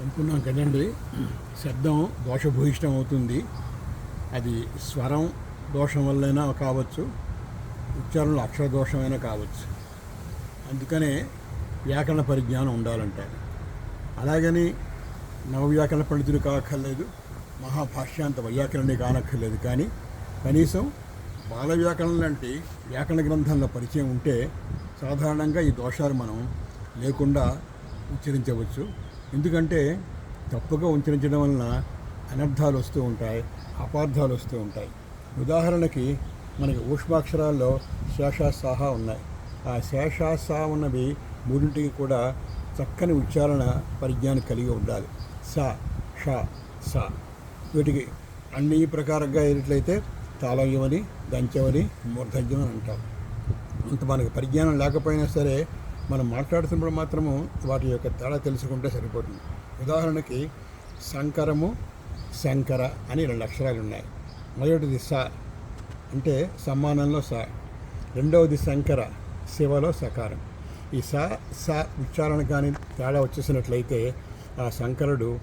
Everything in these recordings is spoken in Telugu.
అనుకున్నాం కదండి. శబ్దం దోషభూయిష్టం అవుతుంది. అది స్వరం దోషం వల్లైనా కావచ్చు ఉచ్చారణలో అక్షర దోషమైనా కావచ్చు. అందుకనే వ్యాకరణ పరిజ్ఞానం ఉండాలంటారు. అలాగని నవవ్యాకరణ పండితుడు కాక్కర్లేదు మహాభాష్యాంత వైయాకరణి కానక్కర్లేదు. కానీ కనీసం బాల వ్యాకరణం లాంటి వ్యాకరణ గ్రంథంలో పరిచయం ఉంటే సాధారణంగా ఈ దోషాలు మనం లేకుండా ఉచ్చరించవచ్చు. ఎందుకంటే తప్పుగా ఉంచరించడం వలన అనర్థాలు వస్తూ ఉంటాయి అపార్థాలు వస్తూ ఉంటాయి. ఉదాహరణకి మనకి ఊష్మాక్షరాల్లో శేష సాహా ఉన్నాయి. ఆ శేష సా ఉన్నవి మూడింటికి కూడా చక్కని ఉచ్చారణ పరిజ్ఞానం కలిగి ఉండాలి. స ష స. వీటికి అన్ని ప్రకారంగా అయినట్లయితే తాళయ్యమని దంచమని మూర్ధజ్యమని అంటాం అంత మనకి పరిజ్ఞానం లేకపోయినా సరే మనం మాట్లాడుతున్నప్పుడు మాత్రము వాటి యొక్క తేడా తెలుసుకుంటే సరిపోతుంది. ఉదాహరణకి శంకరము శంకర అని రెండు అక్షరాలు ఉన్నాయి. మొదటిది స అంటే సమ్మానంలో స. రెండవది శంకర శివలో సకారం. ఈ స స ఉచ్చారణ కానీ తేడా వచ్చేసినట్లయితే ఆ శంకరుడు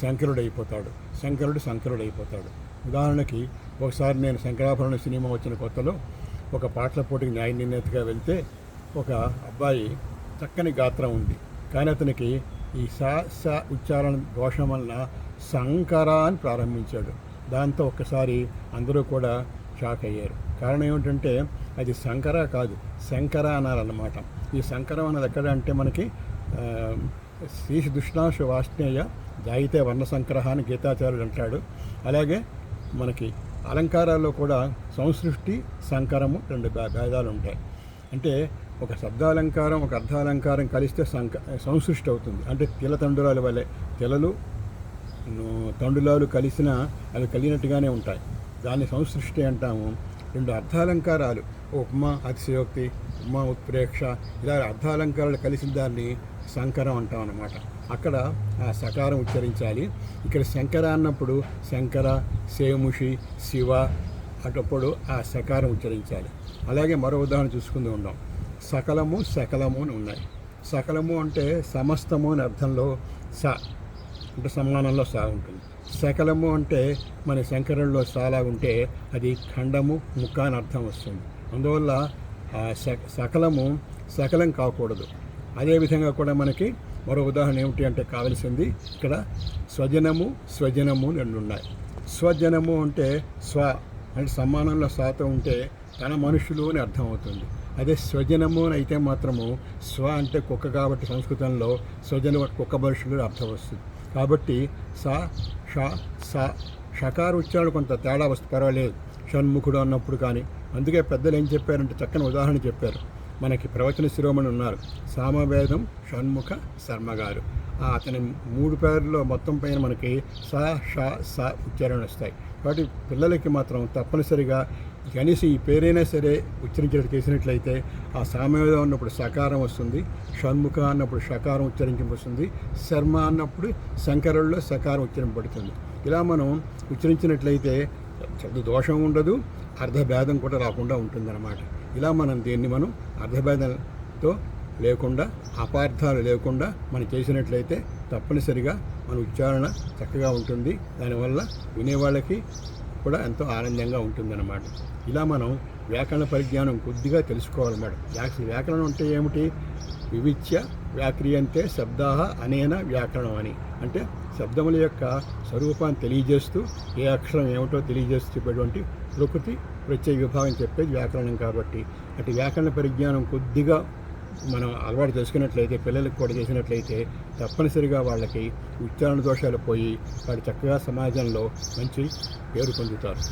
శంకరుడు అయిపోతాడు శంకరుడు శంకరుడు అయిపోతాడు ఉదాహరణకి ఒకసారి నేను శంకరాభరణ సినిమా వచ్చిన కొత్తలో ఒక పాటల పోటీకి న్యాయ నిర్ణేతగా వెళ్తే ఒక అబ్బాయి చక్కని గాత్రం ఉంది. కానీ అతనికి ఈ స స ఉచ్చారణ దోషం వలన శంకర అని ప్రారంభించాడు. దాంతో ఒక్కసారి అందరూ కూడా షాక్ అయ్యారు. కారణం ఏమిటంటే అది శంకర కాదు శంకర అన్నారన్నమాట. ఈ శంకరం అన్నది ఎక్కడ అంటే మనకి ఆ, దుష్ణాంశ వాష్ణేయ జాయితే వర్ణ సంగ్రహ అని గీతాచార్యుడు అంటాడు. అలాగే మనకి అలంకారాల్లో కూడా సంసృష్టి సంకరము రెండు భేదాలు ఉంటాయి. అంటే ఒక శబ్దాలంకారం ఒక అర్థాలంకారం కలిస్తే సంక సంసృష్టి అవుతుంది. అంటే తిల తండురాల వలె తిలలు తండులాలు కలిసిన అవి కలిగినట్టుగానే ఉంటాయి. దాన్ని సంసృష్టి అంటాము. రెండు అర్థాలంకారాలు ఉపమా అతిశయోక్తి ఉపమా ఉత్ప్రేక్ష ఇలా అర్థాలంకారాలు కలిసిన దాన్ని సంకరం అంటాం అన్నమాట. అక్కడ ఆ సకారం ఉచ్చరించాలి. ఇక్కడ శంకర అన్నప్పుడు శంకర సేముషి శివ అటప్పుడు ఆ సకారం ఉచ్చరించాలి. అలాగే మరో ఉదాహరణ చూసుకుంటూ ఉన్నాం సకలము సకలము అని ఉన్నాయి. సకలము అంటే సమస్తము అని అర్థంలో స అంటే సమానంలో సా ఉంటుంది. సకలము అంటే మన శంకరంలో సాలా ఉంటే అది ఖండము ముక్క అని అర్థం వస్తుంది. అందువల్ల ఆ సకలము సకలం కాకూడదు. అదేవిధంగా కూడా మనకి మరో ఉదాహరణ ఏమిటి అంటే కావలసింది ఇక్కడ స్వజనము స్వజనము రెండు ఉన్నాయి. స్వజనము అంటే స్వ అంటే సమానంలో సాతో ఉంటే తన మనుషులు అని అర్థమవుతుంది అదే స్వజనము అని అయితే మాత్రము స్వ అంటే కుక్క కాబట్టి సంస్కృతంలో స్వజన కుక్క మనుషులు అర్థం వస్తుంది. కాబట్టి స ష స షకారు ఉచ్చారణ కొంత తేడా వస్తే పర్వాలేదు. షణ్ముఖుడు అన్నప్పుడు కానీ. అందుకే పెద్దలు ఏం చెప్పారంటే చక్కని ఉదాహరణ చెప్పారు. మనకి ప్రవచన శిరోమణి ఉన్నారు. సామవేదం షణ్ముఖ శర్మ గారు అతని మూడు పేర్లో మొత్తం పైన మనకి స ష స ఉచ్చారణ వస్తాయి. కాబట్టి పిల్లలకి మాత్రం తప్పనిసరిగా కనీసం ఈ పేరైనా సరే ఉచ్చరించడం చేసినట్లయితే ఆ సామ్యవేదం అన్నప్పుడు సకారం వస్తుంది షణ్ముఖ అన్నప్పుడు షకారం ఉచ్చరించబడుతుంది శర్మ అన్నప్పుడు శంకరుల్లో సకారం ఉచ్చరింపబడుతుంది ఇలా మనం ఉచ్చరించినట్లయితే శబ్ద దోషం ఉండదు అర్ధభేదం కూడా రాకుండా ఉంటుందన్నమాట. ఇలా మనం దీన్ని మనం అర్ధభేదంతో లేకుండా అపార్థాలు లేకుండా మనం చేసినట్లయితే తప్పనిసరిగా మన ఉచ్చారణ చక్కగా ఉంటుంది. దానివల్ల వినేవాళ్ళకి కూడా ఎంతో ఆనందంగా ఉంటుందన్నమాట. ఇలా మనం వ్యాకరణ పరిజ్ఞానం కొద్దిగా తెలుసుకోవాలన్నమాట వ్యాక వ్యాకరణం అంటే ఏమిటి? వివిచ్య వ్యాక్రియంతే శబ్దాహ అనేన వ్యాకరణం అని. అంటే శబ్దముల యొక్క స్వరూపాన్ని తెలియజేస్తూ ఏ అక్షరం ఏమిటో తెలియజేస్తూ చెప్పేటువంటి ప్రకృతి ప్రత్యేక విభాగం చెప్పేది వ్యాకరణం కాబట్టి. అటు వ్యాకరణ పరిజ్ఞానం కొద్దిగా మనం అలవాటు చేసుకున్నట్లయితే పిల్లలకు కూడా చేసినట్లయితే తప్పనిసరిగా వాళ్ళకి ఉచ్చారణ దోషాలు పోయి వాళ్ళు చక్కగా సమాజంలో మంచి పేరు పొందుతారు.